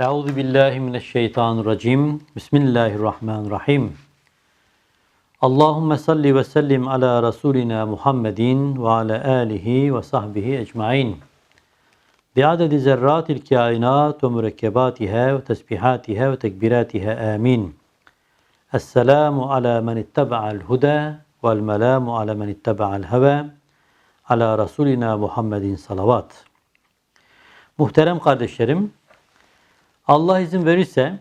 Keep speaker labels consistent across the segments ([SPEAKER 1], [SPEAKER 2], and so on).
[SPEAKER 1] Euzu billahi mineşşeytanirracim. Bismillahirrahmanirrahim. Allahumme salli ve sellim ala Resulina Muhammedin ve ala alihi ve sahbihi ecmain. Biadedi zerratil kainat ve mürekkebatiha ve tesbihatiha ve tekbiratiha amin. Esselamu ala men ittaba'al huda vel melamu ala men ittaba'al heva. Ala Resulina Muhammedin salavat. Muhterem kardeşlerim, Allah izin verirse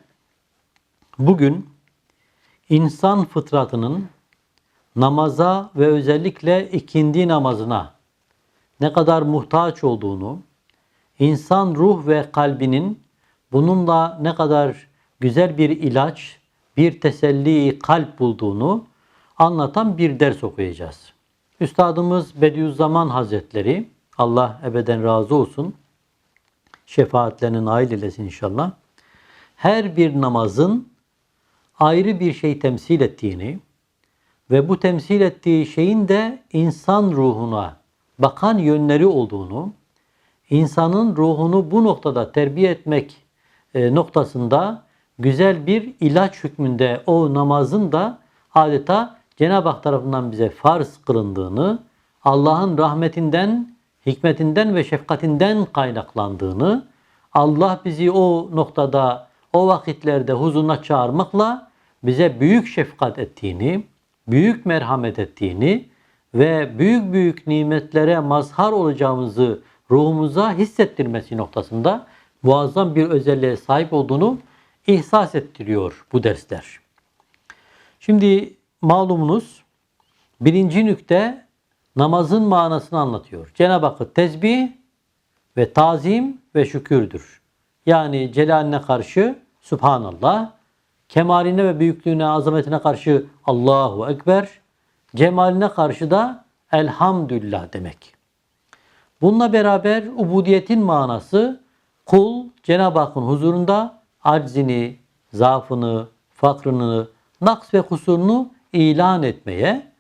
[SPEAKER 1] bugün insan fıtratının namaza ve özellikle ikindi namazına ne kadar muhtaç olduğunu, insan ruh ve kalbinin bununla ne kadar güzel bir ilaç, bir teselli kalp bulduğunu anlatan bir ders okuyacağız. Üstadımız Bediüzzaman Hazretleri, Allah ebeden razı olsun, şefaatlerine nail eylesin inşallah. Her bir namazın ayrı bir şey temsil ettiğini ve bu temsil ettiği şeyin de insan ruhuna bakan yönleri olduğunu, insanın ruhunu bu noktada terbiye etmek e, noktasında güzel bir ilaç hükmünde o namazın da adeta Cenab-ı Hak tarafından bize farz kılındığını, Allah'ın rahmetinden, hikmetinden ve şefkatinden kaynaklandığını, Allah bizi o noktada, o vakitlerde huzuruna çağırmakla bize büyük şefkat ettiğini, büyük merhamet ettiğini ve büyük büyük nimetlere mazhar olacağımızı ruhumuza hissettirmesi noktasında muazzam bir özelliğe sahip olduğunu ihsas ettiriyor bu dersler. Şimdi malumunuz birinci nükte namazın manasını anlatıyor. Cenab-ı Hakk'ı tezbih ve tazim ve şükürdür. Yani celaline karşı Subhanallah, kemaline ve büyüklüğüne, azametine karşı Allahu Ekber, cemaline karşı da Elhamdülillah demek. Bununla beraber ubudiyetin manası kul Cenab-ı Hakk'ın huzurunda aczini, zaafını, fakrını, naks ve kusurunu ilan etmeye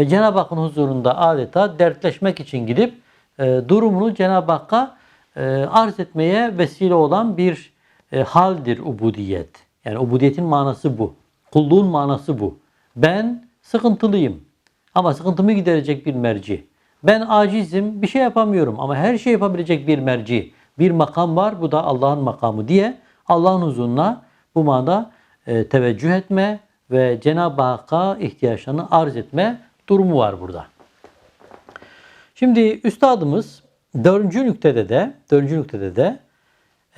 [SPEAKER 1] ve Cenab-ı Hakk'ın huzurunda adeta dertleşmek için gidip e, durumunu Cenab-ı Hakk'a e, arz etmeye vesile olan bir e, haldir ubudiyet. Yani ubudiyetin manası bu. Kulluğun manası bu. Ben sıkıntılıyım ama sıkıntımı giderecek bir merci. Ben acizim, bir şey yapamıyorum ama her şey yapabilecek bir merci. Bir makam var, bu da Allah'ın makamı diye Allah'ın huzuruna bu manada e, teveccüh etme ve Cenab-ı Hakk'a ihtiyaçlarını arz etme durumu var burada. Şimdi üstadımız dördüncü nüktede de dördüncü nüktede de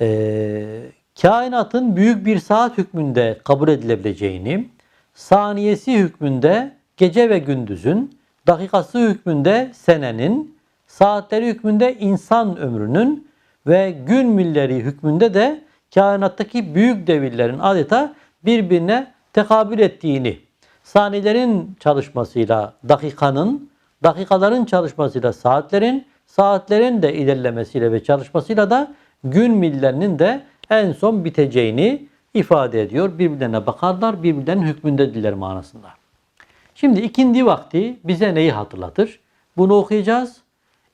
[SPEAKER 1] e, kainatın büyük bir saat hükmünde kabul edilebileceğini, saniyesi hükmünde gece ve gündüzün, dakikası hükmünde senenin, saatleri hükmünde insan ömrünün ve gün milleri hükmünde de kainattaki büyük devirlerin adeta birbirine tekabül ettiğini, saniyelerin çalışmasıyla dakikanın, dakikaların çalışmasıyla saatlerin, saatlerin de ilerlemesiyle ve çalışmasıyla da gün millerinin de en son biteceğini ifade ediyor. Birbirlerine bakarlar, birbirlerinin hükmündedirler manasında. Şimdi ikindi vakti bize neyi hatırlatır? Bunu okuyacağız.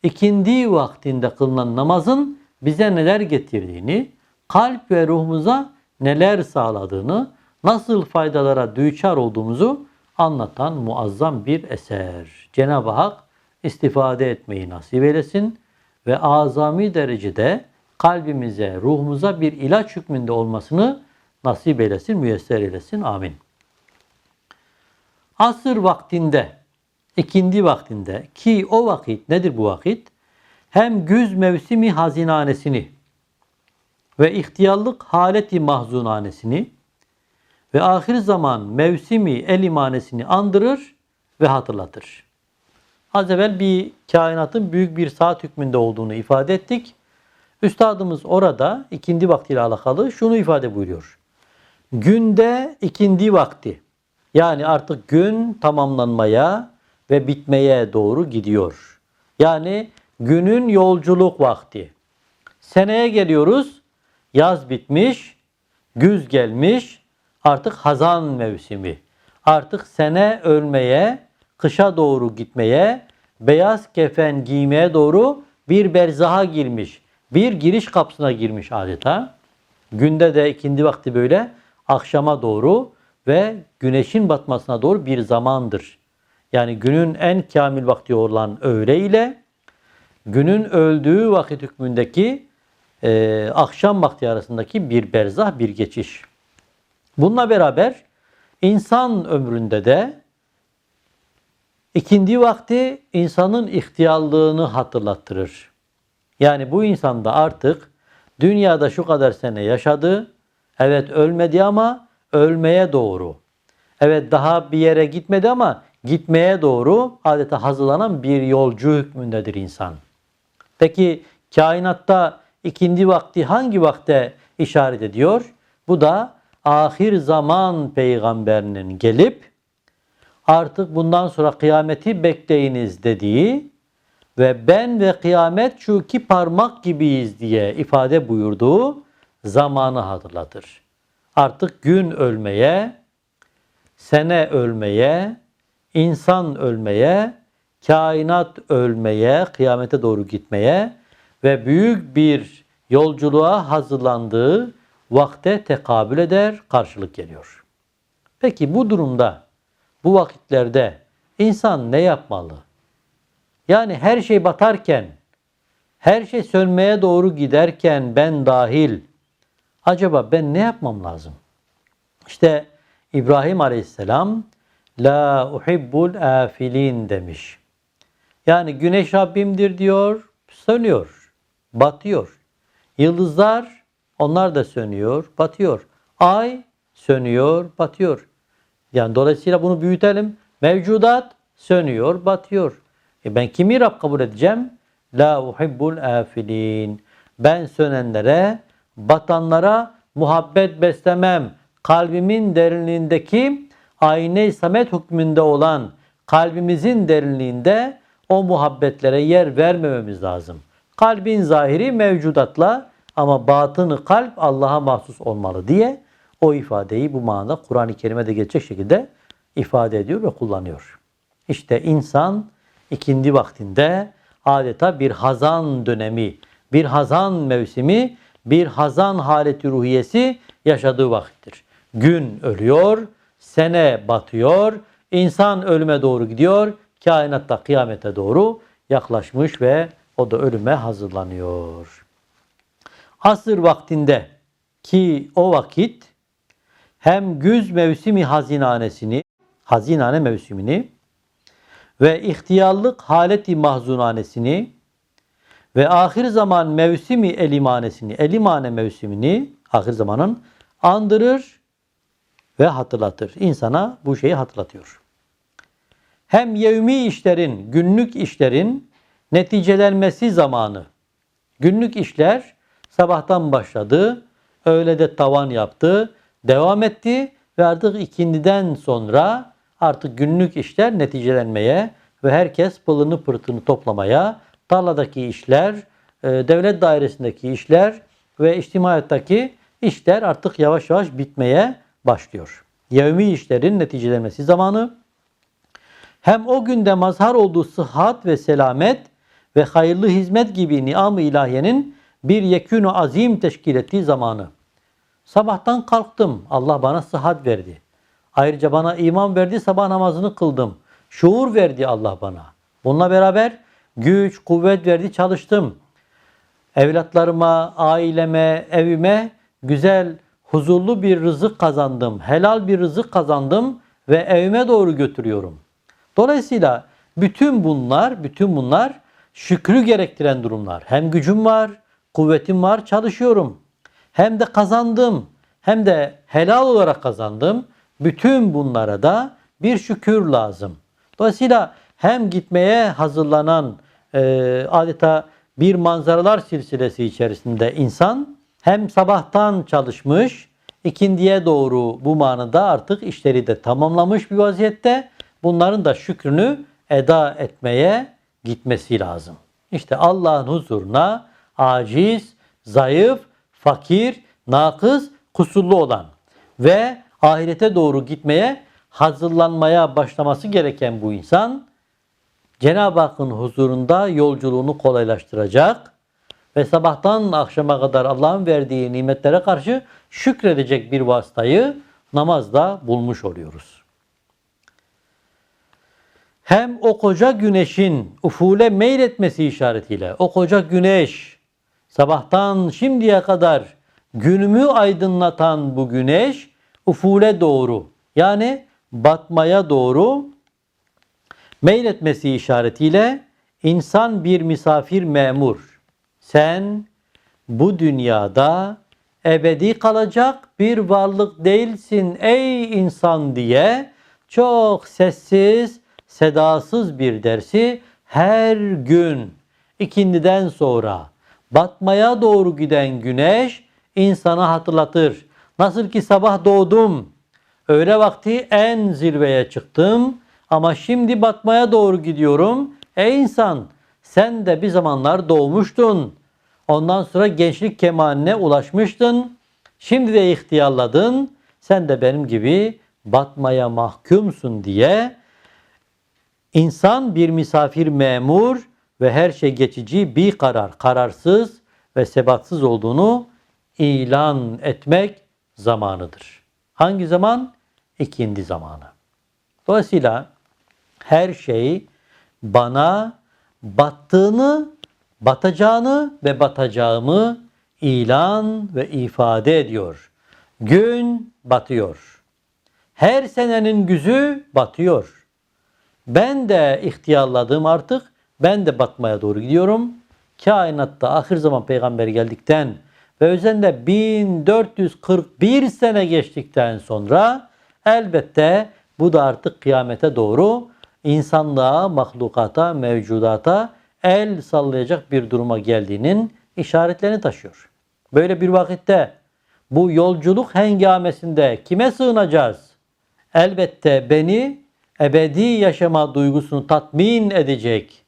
[SPEAKER 1] İkindi vaktinde kılınan namazın bize neler getirdiğini, kalp ve ruhumuza neler sağladığını, nasıl faydalara düçar olduğumuzu anlatan muazzam bir eser. Cenab-ı Hak istifade etmeyi nasip eylesin ve azami derecede kalbimize, ruhumuza bir ilaç hükmünde olmasını nasip eylesin, müyesser eylesin. Amin. Asır vaktinde, ikindi vaktinde ki o vakit nedir bu vakit? Hem güz mevsimi hazinanesini ve ihtiyarlık haleti mahzunanesini ve ahir zaman mevsimi el imanesini andırır ve hatırlatır. Az evvel bir kainatın büyük bir saat hükmünde olduğunu ifade ettik. Üstadımız orada ikindi vaktiyle alakalı şunu ifade buyuruyor. Günde ikindi vakti. Yani artık gün tamamlanmaya ve bitmeye doğru gidiyor. Yani günün yolculuk vakti. Seneye geliyoruz. Yaz bitmiş, güz gelmiş, artık hazan mevsimi. Artık sene ölmeye, kışa doğru gitmeye, beyaz kefen giymeye doğru bir berzaha girmiş bir giriş kapısına girmiş adeta. Günde de ikindi vakti böyle akşama doğru ve güneşin batmasına doğru bir zamandır. Yani günün en kamil vakti olan öğle ile günün öldüğü vakit hükmündeki e, akşam vakti arasındaki bir berzah, bir geçiş. Bununla beraber insan ömründe de ikindi vakti insanın ihtiyarlığını hatırlattırır. Yani bu insan da artık dünyada şu kadar sene yaşadı. Evet ölmedi ama ölmeye doğru. Evet daha bir yere gitmedi ama gitmeye doğru adeta hazırlanan bir yolcu hükmündedir insan. Peki kainatta ikindi vakti hangi vakte işaret ediyor? Bu da ahir zaman peygamberinin gelip artık bundan sonra kıyameti bekleyiniz dediği ve ben ve kıyamet şu iki parmak gibiyiz diye ifade buyurduğu zamanı hatırlatır. Artık gün ölmeye, sene ölmeye, insan ölmeye, kainat ölmeye, kıyamete doğru gitmeye ve büyük bir yolculuğa hazırlandığı vakte tekabül eder, karşılık geliyor. Peki bu durumda, bu vakitlerde insan ne yapmalı? Yani her şey batarken, her şey sönmeye doğru giderken ben dahil acaba ben ne yapmam lazım? İşte İbrahim Aleyhisselam La uhibbul afilin demiş. Yani güneş Rabbimdir diyor, sönüyor, batıyor. Yıldızlar onlar da sönüyor, batıyor. Ay sönüyor, batıyor. Yani dolayısıyla bunu büyütelim. Mevcudat sönüyor, batıyor. E ben kimi Rab kabul edeceğim? La uhibbul afilin. Ben sönenlere, batanlara muhabbet beslemem. Kalbimin derinliğindeki ayne samet hükmünde olan kalbimizin derinliğinde o muhabbetlere yer vermememiz lazım. Kalbin zahiri mevcudatla ama batını kalp Allah'a mahsus olmalı diye o ifadeyi bu manada Kur'an-ı Kerim'e geçecek şekilde ifade ediyor ve kullanıyor. İşte insan ikindi vaktinde adeta bir hazan dönemi, bir hazan mevsimi, bir hazan haleti ruhiyesi yaşadığı vakittir. Gün ölüyor, sene batıyor, insan ölüme doğru gidiyor, kainatta kıyamete doğru yaklaşmış ve o da ölüme hazırlanıyor. Asır vaktinde ki o vakit hem güz mevsimi hazinanesini, hazinane mevsimini ve ihtiyarlık haleti mahzunanesini ve ahir zaman mevsimi elimanesini, elimane mevsimini ahir zamanın andırır ve hatırlatır. İnsana bu şeyi hatırlatıyor. Hem yevmi işlerin, günlük işlerin neticelenmesi zamanı. Günlük işler sabahtan başladı, öğlede tavan yaptı, devam etti ve artık ikindiden sonra artık günlük işler neticelenmeye ve herkes pılını pırtını toplamaya, tarladaki işler, e, devlet dairesindeki işler ve içtimaiyattaki işler artık yavaş yavaş bitmeye başlıyor. Yevmi işlerin neticelenmesi zamanı hem o günde mazhar olduğu sıhhat ve selamet ve hayırlı hizmet gibi niam-ı ilahiyenin bir yekûnu azim teşkil ettiği zamanı. Sabahtan kalktım. Allah bana sıhhat verdi. Ayrıca bana iman verdi. Sabah namazını kıldım. Şuur verdi Allah bana. Bununla beraber güç, kuvvet verdi. Çalıştım. Evlatlarıma, aileme, evime güzel, huzurlu bir rızık kazandım. Helal bir rızık kazandım ve evime doğru götürüyorum. Dolayısıyla bütün bunlar, bütün bunlar şükrü gerektiren durumlar. Hem gücüm var, kuvvetim var, çalışıyorum. Hem de kazandım, hem de helal olarak kazandım. Bütün bunlara da bir şükür lazım. Dolayısıyla hem gitmeye hazırlanan e, adeta bir manzaralar silsilesi içerisinde insan hem sabahtan çalışmış, ikindiye doğru bu manada artık işleri de tamamlamış bir vaziyette bunların da şükrünü eda etmeye gitmesi lazım. İşte Allah'ın huzuruna aciz, zayıf, fakir, nakız, kusurlu olan ve ahirete doğru gitmeye hazırlanmaya başlaması gereken bu insan Cenab-ı Hakk'ın huzurunda yolculuğunu kolaylaştıracak, ve sabahtan akşama kadar Allah'ın verdiği nimetlere karşı şükredecek bir vasıtayı namazda bulmuş oluyoruz. Hem o koca güneşin ufule meyletmesi işaretiyle o koca güneş sabahtan şimdiye kadar günümü aydınlatan bu güneş ufule doğru yani batmaya doğru meyletmesi işaretiyle insan bir misafir memur. Sen bu dünyada ebedi kalacak bir varlık değilsin ey insan diye çok sessiz, sedasız bir dersi her gün ikindiden sonra batmaya doğru giden güneş insana hatırlatır. Nasıl ki sabah doğdum, öğle vakti en zirveye çıktım ama şimdi batmaya doğru gidiyorum. Ey insan sen de bir zamanlar doğmuştun. Ondan sonra gençlik kemaline ulaşmıştın. Şimdi de ihtiyarladın. Sen de benim gibi batmaya mahkumsun diye insan bir misafir memur ve her şey geçici bir karar, kararsız ve sebatsız olduğunu ilan etmek zamanıdır. Hangi zaman? İkindi zamanı. Dolayısıyla her şey bana battığını, batacağını ve batacağımı ilan ve ifade ediyor. Gün batıyor. Her senenin güzü batıyor. Ben de ihtiyarladım artık. Ben de batmaya doğru gidiyorum. Kainatta ahir zaman peygamber geldikten ve özellikle 1441 sene geçtikten sonra elbette bu da artık kıyamete doğru insanlığa, mahlukata, mevcudata el sallayacak bir duruma geldiğinin işaretlerini taşıyor. Böyle bir vakitte bu yolculuk hengamesinde kime sığınacağız? Elbette beni ebedi yaşama duygusunu tatmin edecek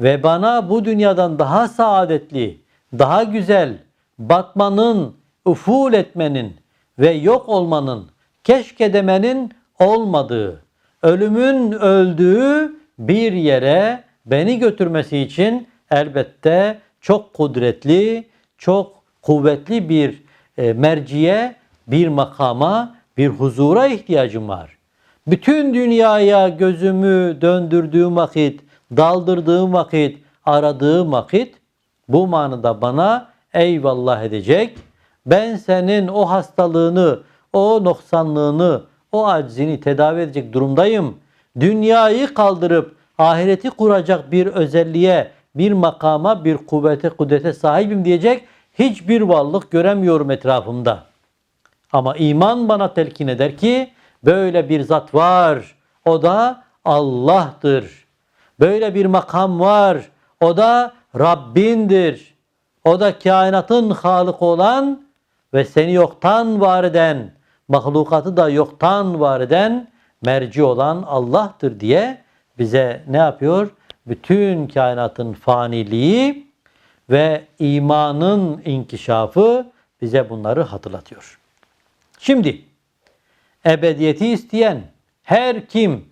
[SPEAKER 1] ve bana bu dünyadan daha saadetli, daha güzel, batmanın, uful etmenin ve yok olmanın, keşke demenin olmadığı, ölümün öldüğü bir yere beni götürmesi için elbette çok kudretli, çok kuvvetli bir e, merciye, bir makama, bir huzura ihtiyacım var. Bütün dünyaya gözümü döndürdüğüm vakit, daldırdığım vakit, aradığım vakit bu manada bana eyvallah edecek. Ben senin o hastalığını, o noksanlığını, o aczini tedavi edecek durumdayım. Dünyayı kaldırıp ahireti kuracak bir özelliğe, bir makama, bir kuvvete, kudrete sahibim diyecek hiçbir varlık göremiyorum etrafımda. Ama iman bana telkin eder ki böyle bir zat var. O da Allah'tır. Böyle bir makam var. O da Rabbindir. O da kainatın halık olan ve seni yoktan var eden, mahlukatı da yoktan var eden merci olan Allah'tır diye bize ne yapıyor? Bütün kainatın faniliği ve imanın inkişafı bize bunları hatırlatıyor. Şimdi ebediyeti isteyen her kim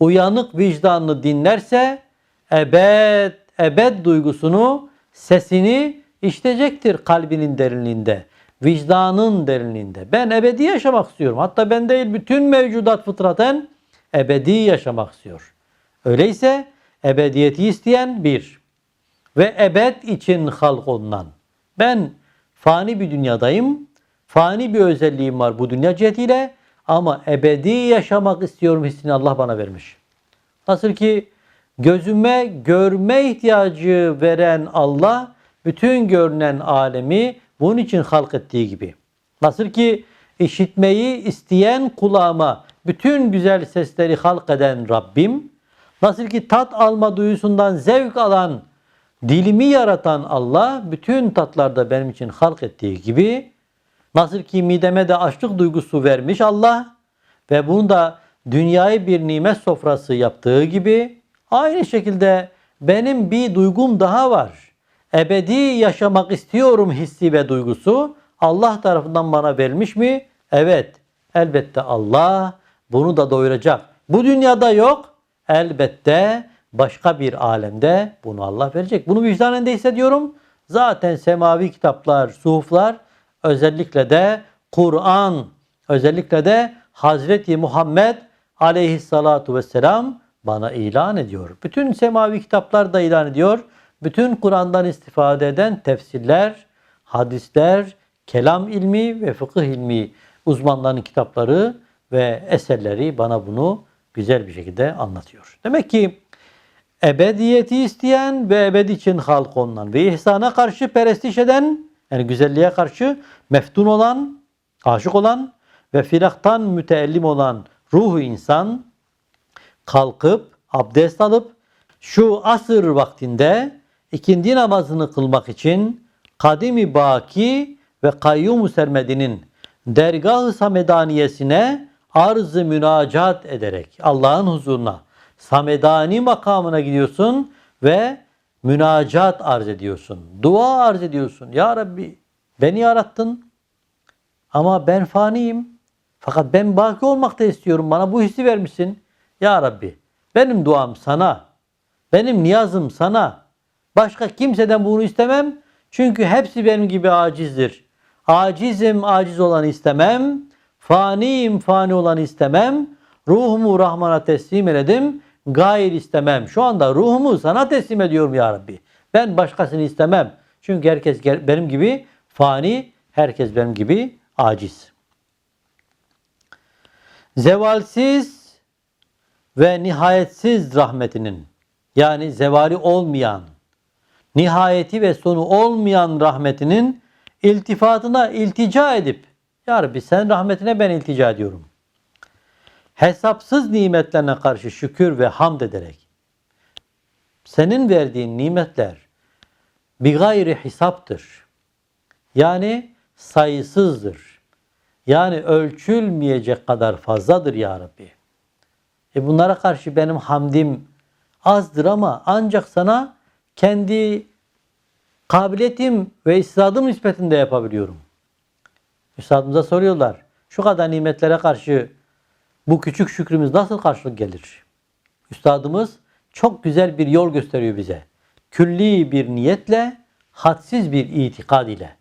[SPEAKER 1] uyanık vicdanını dinlerse ebed ebed duygusunu, sesini işleyecektir kalbinin derinliğinde, vicdanın derinliğinde. Ben ebedi yaşamak istiyorum. Hatta ben değil bütün mevcudat fıtraten ebedi yaşamak istiyor. Öyleyse ebediyeti isteyen bir ve ebed için halk olunan. Ben fani bir dünyadayım. Fani bir özelliğim var bu dünya cihetiyle ama ebedi yaşamak istiyorum hissini Allah bana vermiş. Nasıl ki gözüme görme ihtiyacı veren Allah bütün görünen alemi bunun için halk ettiği gibi. Nasıl ki işitmeyi isteyen kulağıma bütün güzel sesleri halk eden Rabbim, nasıl ki tat alma duyusundan zevk alan dilimi yaratan Allah bütün tatlarda benim için halk ettiği gibi nasıl ki mideme de açlık duygusu vermiş Allah ve bunu da dünyayı bir nimet sofrası yaptığı gibi aynı şekilde benim bir duygum daha var. Ebedi yaşamak istiyorum hissi ve duygusu Allah tarafından bana verilmiş mi? Evet. Elbette Allah bunu da doyuracak. Bu dünyada yok. Elbette başka bir alemde bunu Allah verecek. Bunu vicdanen de hissediyorum. zaten semavi kitaplar, suhuflar özellikle de Kur'an, özellikle de Hazreti Muhammed aleyhissalatu vesselam bana ilan ediyor. Bütün semavi kitaplar da ilan ediyor. Bütün Kur'an'dan istifade eden tefsirler, hadisler, kelam ilmi ve fıkıh ilmi uzmanların kitapları ve eserleri bana bunu güzel bir şekilde anlatıyor. Demek ki ebediyeti isteyen ve ebedi için halk olunan ve ihsana karşı perestiş eden yani güzelliğe karşı meftun olan, aşık olan ve firaktan müteellim olan ruhu insan kalkıp abdest alıp şu asır vaktinde ikindi namazını kılmak için kadimi baki ve kayyum sermedinin dergah-ı samedaniyesine arz-ı münacat ederek Allah'ın huzuruna samedani makamına gidiyorsun ve münacat arz ediyorsun. Dua arz ediyorsun. Ya Rabbi beni yarattın ama ben faniyim. Fakat ben baki olmak da istiyorum. Bana bu hissi vermişsin. Ya Rabbi benim duam sana. Benim niyazım sana. Başka kimseden bunu istemem. Çünkü hepsi benim gibi acizdir. Acizim aciz olanı istemem. Faniyim fani olanı istemem. Ruhumu Rahman'a teslim ededim. Gayr istemem. Şu anda ruhumu sana teslim ediyorum ya Rabbi. Ben başkasını istemem. Çünkü herkes benim gibi fani, herkes benim gibi aciz. Zevalsiz ve nihayetsiz rahmetinin yani zevali olmayan, nihayeti ve sonu olmayan rahmetinin iltifatına iltica edip Ya Rabbi sen rahmetine ben iltica ediyorum. Hesapsız nimetlerine karşı şükür ve hamd ederek senin verdiğin nimetler bir gayri hesaptır. Yani sayısızdır. Yani ölçülmeyecek kadar fazladır ya Rabbi. E bunlara karşı benim hamdim azdır ama ancak sana kendi kabiliyetim ve istidadım nispetinde yapabiliyorum. Üstadımıza soruyorlar. Şu kadar nimetlere karşı bu küçük şükrümüz nasıl karşılık gelir? Üstadımız çok güzel bir yol gösteriyor bize. Külli bir niyetle, hadsiz bir itikad ile.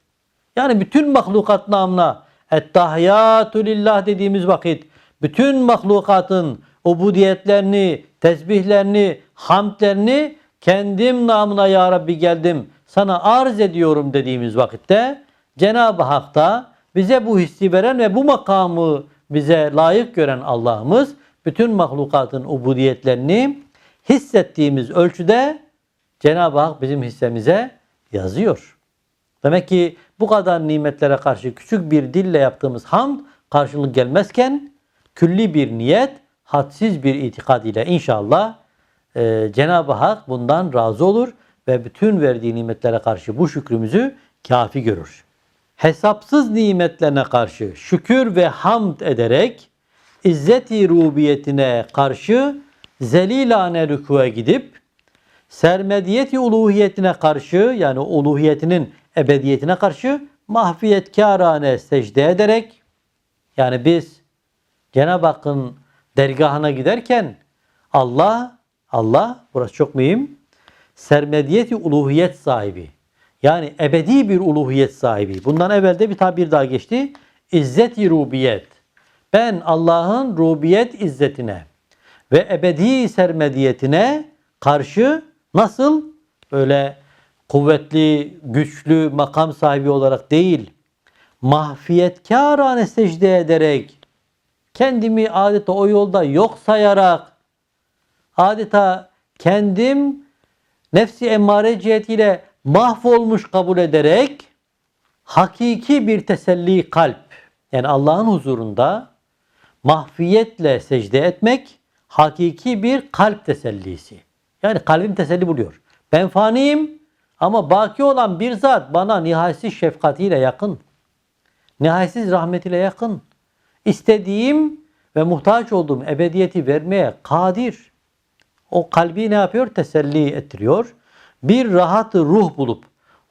[SPEAKER 1] Yani bütün mahlukat namına ettahiyatü lillah dediğimiz vakit bütün mahlukatın ubudiyetlerini, tesbihlerini, hamdlerini kendim namına ya Rabbi geldim sana arz ediyorum dediğimiz vakitte Cenab-ı Hak da bize bu hissi veren ve bu makamı bize layık gören Allah'ımız bütün mahlukatın ubudiyetlerini hissettiğimiz ölçüde Cenab-ı Hak bizim hissemize yazıyor. Demek ki bu kadar nimetlere karşı küçük bir dille yaptığımız hamd karşılık gelmezken külli bir niyet, hadsiz bir itikad ile inşallah e, Cenab-ı Hak bundan razı olur ve bütün verdiği nimetlere karşı bu şükrümüzü kafi görür. Hesapsız nimetlerine karşı şükür ve hamd ederek izzeti rubiyetine karşı zelilane rükuya gidip sermediyeti uluhiyetine karşı yani uluhiyetinin ebediyetine karşı mahfiyetkârane secde ederek yani biz Cenab-ı Hakk'ın dergahına giderken Allah Allah burası çok mühim sermediyeti uluhiyet sahibi yani ebedi bir uluhiyet sahibi. Bundan evvel de bir tabir daha geçti. İzzet-i rubiyet. Ben Allah'ın rubiyet izzetine ve ebedi sermediyetine karşı nasıl böyle kuvvetli, güçlü makam sahibi olarak değil, mahfiyetkârane secde ederek, kendimi adeta o yolda yok sayarak, adeta kendim nefsi emmare cihetiyle mahvolmuş kabul ederek hakiki bir teselli kalp yani Allah'ın huzurunda mahfiyetle secde etmek hakiki bir kalp tesellisi. Yani kalbim teselli buluyor. Ben faniyim ama baki olan bir zat bana nihayetsiz şefkatiyle yakın. Nihayetsiz rahmetiyle yakın. İstediğim ve muhtaç olduğum ebediyeti vermeye kadir. O kalbi ne yapıyor? Teselli ettiriyor. Bir rahatı ruh bulup,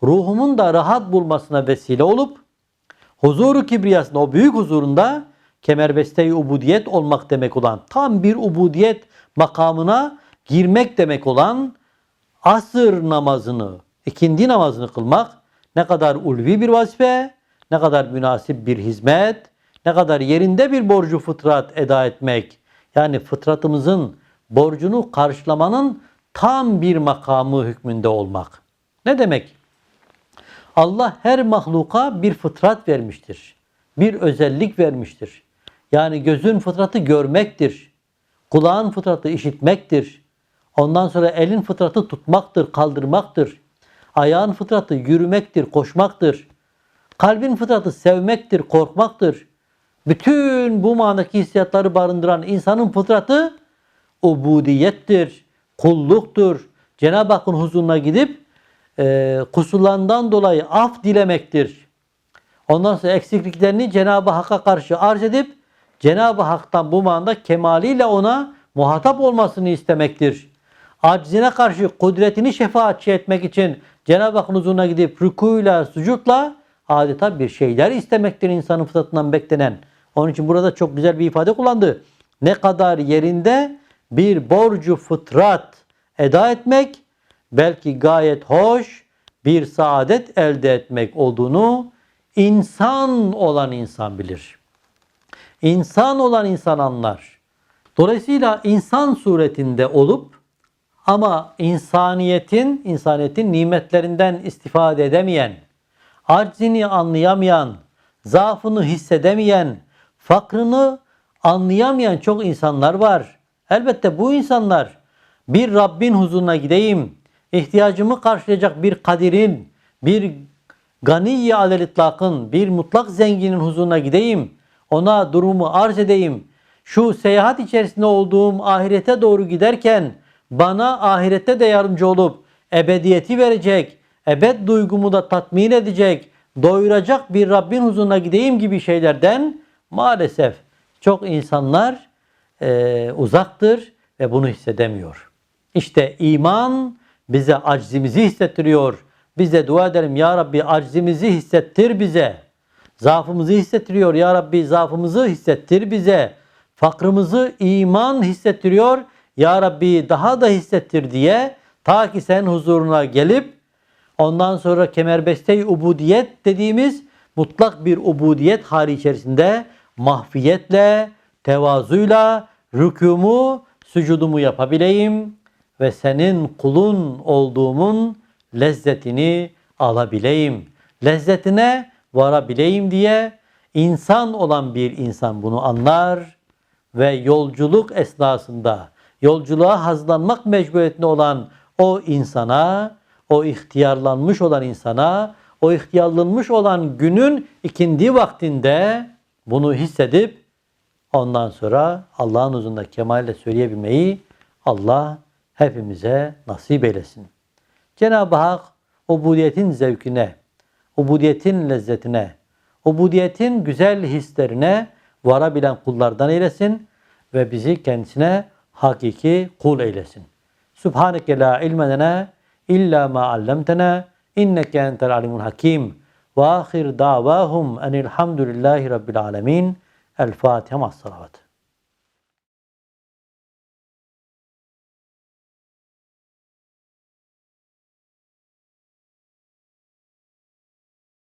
[SPEAKER 1] ruhumun da rahat bulmasına vesile olup, huzuru kibriyasında, o büyük huzurunda kemerbeste-i ubudiyet olmak demek olan, tam bir ubudiyet makamına girmek demek olan asır namazını ikindi namazını kılmak ne kadar ulvi bir vazife, ne kadar münasip bir hizmet, ne kadar yerinde bir borcu fıtrat eda etmek. Yani fıtratımızın borcunu karşılamanın tam bir makamı hükmünde olmak. Ne demek? Allah her mahluka bir fıtrat vermiştir. Bir özellik vermiştir. Yani gözün fıtratı görmektir. Kulağın fıtratı işitmektir. Ondan sonra elin fıtratı tutmaktır, kaldırmaktır. Ayağın fıtratı yürümektir, koşmaktır. Kalbin fıtratı sevmektir, korkmaktır. Bütün bu manadaki hissiyatları barındıran insanın fıtratı ubudiyettir, kulluktur. Cenab-ı Hakk'ın huzuruna gidip e, kusurlarından dolayı af dilemektir. Ondan sonra eksikliklerini Cenab-ı Hakk'a karşı arz edip Cenab-ı Hak'tan bu manada kemaliyle ona muhatap olmasını istemektir. Aczine karşı kudretini şefaatçi etmek için Cenab-ı Hakk'ın huzuruna gidip rükuyla, sucutla adeta bir şeyler istemektir insanın fıtratından beklenen. Onun için burada çok güzel bir ifade kullandı. Ne kadar yerinde bir borcu fıtrat eda etmek belki gayet hoş bir saadet elde etmek olduğunu insan olan insan bilir. İnsan olan insan anlar. Dolayısıyla insan suretinde olup ama insaniyetin, insaniyetin nimetlerinden istifade edemeyen, aczini anlayamayan, zaafını hissedemeyen, fakrını anlayamayan çok insanlar var. Elbette bu insanlar bir Rabbin huzuruna gideyim, ihtiyacımı karşılayacak bir kadirin, bir ganiye alel itlakın, bir mutlak zenginin huzuruna gideyim, ona durumu arz edeyim. Şu seyahat içerisinde olduğum ahirete doğru giderken bana ahirette de yardımcı olup ebediyeti verecek, ebed duygumu da tatmin edecek, doyuracak bir Rabbin huzuruna gideyim gibi şeylerden maalesef çok insanlar e, uzaktır ve bunu hissedemiyor. İşte iman bize aczimizi hissettiriyor. Bize dua edelim ya Rabbi aczimizi hissettir bize. Zaafımızı hissettiriyor ya Rabbi zaafımızı hissettir bize. Fakrımızı iman hissettiriyor. Ya Rabbi daha da hissettir diye ta ki sen huzuruna gelip ondan sonra kemerbeste ubudiyet dediğimiz mutlak bir ubudiyet hali içerisinde mahfiyetle, tevazuyla rükûmu, sücudumu yapabileyim ve senin kulun olduğumun lezzetini alabileyim. Lezzetine varabileyim diye insan olan bir insan bunu anlar ve yolculuk esnasında yolculuğa hazırlanmak mecburiyetinde olan o insana, o ihtiyarlanmış olan insana, o ihtiyarlanmış olan günün ikindi vaktinde bunu hissedip ondan sonra Allah'ın huzurunda kemalle söyleyebilmeyi Allah hepimize nasip eylesin. Cenab-ı Hak ubudiyetin zevkine, ubudiyetin lezzetine, ubudiyetin güzel hislerine varabilen kullardan eylesin ve bizi kendisine hakiki kul eylesin. Subhaneke la ilme illa ma allamtena inneke entel alimul hakim. Ve ahir davahum enilhamdülillahi rabbil alemin. El Fatiha mas salavat.